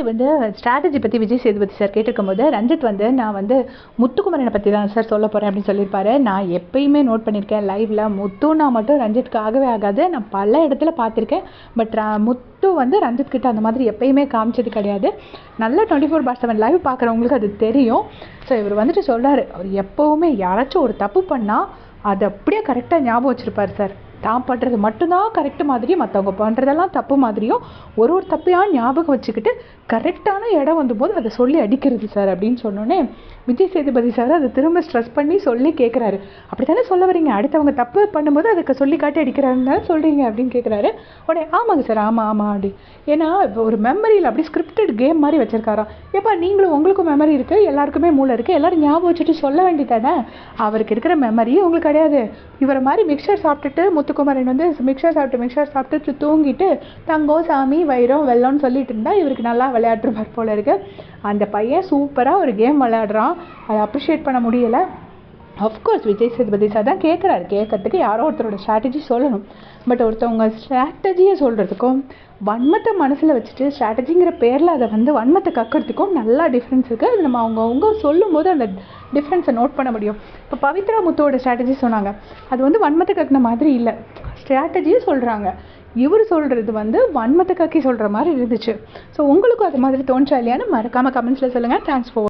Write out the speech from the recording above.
நேற்று வந்து ஸ்ட்ராட்டஜி பற்றி விஜய் சேதுபதி சார் கேட்டிருக்கும் போது ரஞ்சித் வந்து நான் வந்து முத்துக்குமரனை பற்றி தான் சார் சொல்ல போகிறேன் அப்படின்னு சொல்லியிருப்பாரு. நான் எப்பயுமே நோட் பண்ணியிருக்கேன் லைவில் முத்துனா மட்டும் ரஞ்சித்துக்கு ஆகவே ஆகாது. நான் பல இடத்துல பார்த்துருக்கேன். பட் முத்து வந்து ரஞ்சித் கிட்ட அந்த மாதிரி எப்பயுமே காமிச்சது கிடையாது. நல்ல twenty four bar seven live பார்க்குறவங்களுக்கு அது தெரியும். ஸோ இவர் வந்துட்டு சொல்கிறாரு அவர் எப்போவுமே யாராச்சும் ஒரு தப்பு பண்ணால் அதை அப்படியே கரெக்டாக ஞாபகம் வச்சுருப்பார் சார் தான் பண்ணுறது மட்டும்தான் கரெக்டு மாதிரியும் மற்றவங்க பண்ணுறதெல்லாம் தப்பு மாதிரியும் ஒரு ஒரு தப்பையாக ஞாபகம் வச்சுக்கிட்டு கரெக்டான இடம் வந்தபோது அதை சொல்லி அடிக்கிறது சார் அப்படின்னு சொன்னோன்னே விஜய் சேதுபதி சார் அதை திரும்ப ஸ்ட்ரெஸ் பண்ணி சொல்லி கேட்குறாரு அப்படி தானே சொல்ல வரீங்க? அடுத்தவங்க தப்பு பண்ணும்போது அதுக்கு சொல்லி காட்டி அடிக்கிறாருன்னு சொல்கிறீங்க அப்படின்னு கேட்குறாரு உடனே ஆமாங்க சார் ஆமாம் ஆமாம் அப்படி ஏன்னா இப்போ ஒரு மெமரியில் அப்படி ஸ்கிரிப்டட் கேம் மாதிரி வச்சுருக்காரா. ஏப்பா நீங்களும் உங்களுக்கும் மெமரி இருக்குது எல்லாருக்குமே மூளை இருக்குது எல்லோரும் ஞாபகம் வச்சுட்டு சொல்ல வேண்டியதானே அவருக்கு இருக்கிற மெமரியும் உங்களுக்கு கிடையாது. இவரை மாதிரி மிக்சர் சாப்பிட்டுட்டு முத்துக்குமரன் வந்து மிக்சர் சாப்பிட்டு மிக்சர் சாப்பிட்டு தூங்கிட்டு தங்கம் சாமி வைரம் வெள்ளம்னு சொல்லிட்டு இருந்தா இவருக்கு நல்லா விளையாடுறவர் போல இருக்கு. அந்த பையன் சூப்பராக ஒரு கேம் விளையாடுறான். அதை அப்ரிஷியேட் பண்ண முடியலை. அஃப்கோர்ஸ் விஜய் சேதுபதி சார் தான் கேட்குறாரு கேட்கறதுக்கு யாரோ ஒருத்தரோட ஸ்ட்ராட்டஜி சொல்லணும். பட் ஒருத்தவங்க ஸ்ட்ராட்டஜியை சொல்கிறதுக்கும் வன்மத்தை மனசில் வச்சுட்டு ஸ்ட்ராட்டஜிங்கிற பேரில் அதை வந்து வன்மத்தை கக்கிறதுக்கும் நல்லா டிஃப்ரென்ஸ் இருக்குது அது நம்ம அவங்க அவங்க சொல்லும்போது அந்த டிஃப்ரென்ஸை நோட் பண்ண முடியும். இப்போ பவித்ரா முத்துவோட ஸ்ட்ராட்டஜி சொன்னாங்க. அது வந்து வன்மத்தை கக்கின மாதிரி இல்லை. ஸ்ட்ராட்டஜியும் சொல்கிறாங்க இவர் சொல்கிறது வந்து வன்மத்தை கக்கி சொல்கிற மாதிரி இருந்துச்சு. ஸோ உங்களுக்கும் அது மாதிரி தோன்றா இல்லையான்னு மறக்காமல் கமெண்ட்ஸில் சொல்லுங்கள் தேங்க்ஸ் ஃபார்